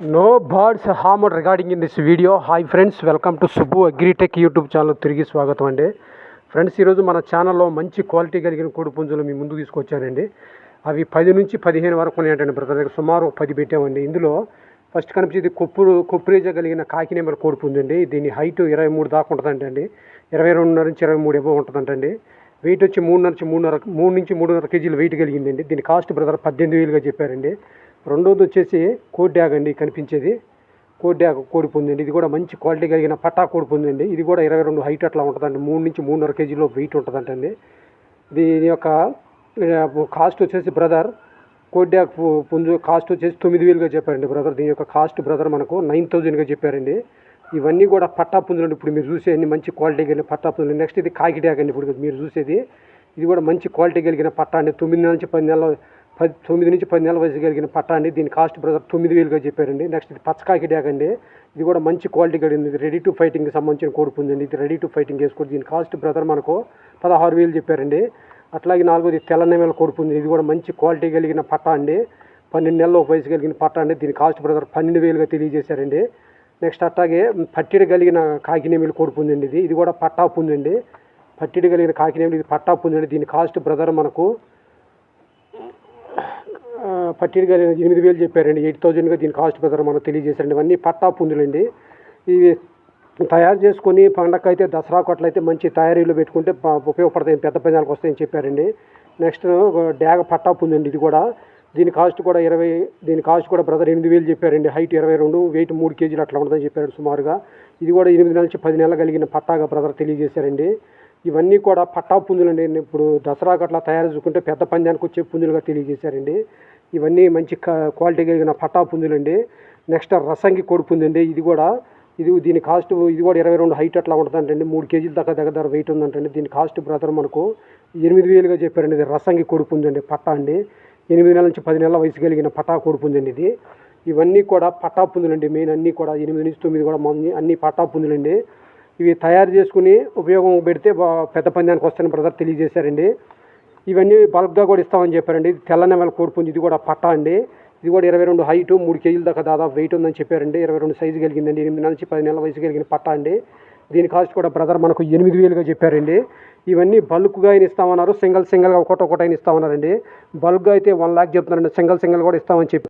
No birds harm regarding in this video hi friends welcome to Subbu agritech YouTube channel తిరిగి స్వాగతం అండి friends ఈరోజు మన ఛానల్లో మంచి క్వాలిటీ కలిగిన కోడి పుంజులు మీ ముందుకు తీసుకొచ్చానండి. అవి పది నుంచి పదిహేను వరకు ఉన్నాయంటండి బ్రదర్ దగ్గర సుమారు పది పెట్టామండి. ఇందులో ఫస్ట్ కనిపించేది కొప్పురు కొప్పురేజ కలిగిన కాకినేమల కోడి పుంజండి. దీని హైట్ ఇరవై మూడు దాకా ఉంటుందంటండి. ఇరవై రెండున్నర నుంచి ఇరవై మూడు ఎబో ఉంటుందంటండి. వెయిట్ వచ్చి మూడున్నర నుంచి మూడున్నర మూడు నుంచి మూడున్నర కేజీలు వెయిట్ కలిగిందండి. దీని కాస్ట్ బ్రదర్ పద్దెనిమిది వేలుగా చెప్పారండి. రెండోది వచ్చేసి కోడి డ్యాగ్ అండి కనిపించేది. కోడి డ్యాగ్ కోడి పొందండి ఇది కూడా మంచి క్వాలిటీ కలిగిన పట్టా కోడి పొందండి ఇది కూడా ఇరవై రెండు హైట్ అట్లా ఉంటుందండి. మూడు నుంచి మూడున్నర కేజీలో వెయిట్ ఉంటుందంటండి. దీని యొక్క కాస్ట్ వచ్చేసి బ్రదర్ కోడి డ్యాగ్ పు- పుంజు కాస్ట్ వచ్చేసి తొమ్మిది వేలుగా చెప్పారండి బ్రదర్. దీని యొక్క కాస్ట్ బ్రదర్ మనకు నైన్ థౌజండ్గా చెప్పారండి. ఇవన్నీ కూడా పట్టా పుంజులు ఇప్పుడు మీరు చూసే మంచి క్వాలిటీ కలిగిన పట్టా పుంజులు. నెక్స్ట్ ఇది కాకి డ్యాగ్ అండి. ఇప్పుడు మీరు చూసేది. ఇది కూడా మంచి క్వాలిటీ కలిగిన పట్టా అండి. తొమ్మిది నెలల నుంచి పది నెలల పది తొమ్మిది నుంచి పది నెలల వయసు కలిగిన పట్టా అండి దీని కాస్ట్ బ్రదర్ తొమ్మిది వేలుగా చెప్పారండి. నెక్స్ట్ ఇది పచ్చకాకి డ్యాగ్ అండి ఇది కూడా మంచి క్వాలిటీ కలిగింది. ఇది రెడీ టు ఫైటింగ్కి సంబంధించిన కోడి పుంజండి. ఇది రెడీ టు ఫైటింగ్ వేసుకోండి దీని కాస్ట్ బ్రదర్ మనకు పదహారు వేలు చెప్పారండి. అట్లాగే నాలుగోది తెల్ల నెమల కోడి ఇది కూడా మంచి క్వాలిటీ కలిగిన పట్టా అండి. పన్నెండు నెలల వయసు కలిగిన పట్టా అండి. దీని కాస్ట్ బ్రదర్ పన్నెండు వేలుగా తెలియజేశారండి. నెక్స్ట్ అట్లాగే పట్టిడి కలిగిన కాకినేమిలు కోడి ఉందండి ఇది. ఇది కూడా పట్టా పుందండి పట్టిడి కలిగిన కాకినేమిలు ఇది పట్టా పుంజండి. దీని కాస్ట్ బ్రదర్ మనకు ఆ, గారు ఎనిమిది వేలు చెప్పారండి. ఎయిట్ థౌజండ్గా దీని కాస్ట్ బ్రదర్ మనకు తెలియజేశారండి. ఇవన్నీ పట్టా పుంజులండి. ఇవి తయారు చేసుకొని పండగ అయితే దసరాకు అట్లయితే మంచి తయారీలో పెట్టుకుంటే ఉపయోగపడతాయి. పెద్ద పందాలకు వస్తాయని చెప్పారండి. నెక్స్ట్ డ్యాగ పట్టా పుంజండి ఇది కూడా. దీని కాస్ట్ కూడా ఇరవై దీని కాస్ట్ కూడా బ్రదర్ ఎనిమిది వేలు చెప్పారండి. హైట్ ఇరవై రెండు వెయిట్ మూడు కేజీలు అట్లా ఉంటుందని చెప్పారు సుమారుగా. ఇది కూడా ఎనిమిది నెలల నుంచి పది నెలలు కలిగిన పట్టాగా బ్రదర్ తెలియజేశారండి. ఇవన్నీ కూడా పట్టా పుంజులండి. ఇప్పుడు దసరాకు అట్లా తయారు చేసుకుంటే పెద్ద పందానికి వచ్చే పుంజులుగా తెలియజేశారండి. ఇవన్నీ మంచి క- క్వాలిటీ కలిగిన పట్టా పుంజులండి. నెక్స్ట్ రసంగి కోడి పుంజండి ఇది కూడా. ఇది దీని కాస్ట్ ఇది కూడా ఇరవై రెండు హైట్ అట్లా ఉంటుందంటండి. మూడు కేజీల దాకా దగ్గర దగ్గర వెయిట్ ఉందంటండి. దీని కాస్ట్ బ్రదర్ మనకు ఎనిమిది వేలుగా చెప్పారండి ఇది రసంగి కోడి పట్టా అండి. ఎనిమిది నెలల నుంచి పది నెలల వయసు కలిగిన పట్టా కోడి ఇది. ఇవన్నీ కూడా పట్టా పుందులండి మెయిన్ అన్నీ కూడా. ఎనిమిది నుంచి తొమ్మిది కూడా మొన్న అన్ని పట్టా పుందులండి ఇవి తయారు చేసుకుని ఉపయోగం పెడితే పెద్ద పందానికి వస్తాయని బ్రదర్ తెలియజేశారండి. ఇవన్నీ బల్క్గా కూడా ఇస్తామని చెప్పారండి. ఇది తెల్ల నెమల కోడిపుంజు ఇది కూడా పట్టా అండి. ఇది కూడా ఇరవై రెండు హైట్ మూడు కేజీల దాకా దాదాపు వెయిట్ ఉందని చెప్పారండి. ఇరవై రెండు సైజు కలిగిందండి. ఎనిమిది నెలల నుంచి పది నెలల వయసు కలిగిన పట్టా అండి. దీని కాస్ట్ కూడా బ్రదర్ మనకు ఎనిమిది వేలుగా చెప్పారండి. ఇవన్నీ బల్క్గా అయిన ఇస్తామన్నారు. సింగల్ సింగల్గా ఒకటి ఒకటి అయిన ఇస్తామన్నారండి. బల్క్గా అయితే వన్ ల్యాక్ చెప్తున్నారండి. సింగల్ సింగల్ కూడా ఇస్తామని చెప్పి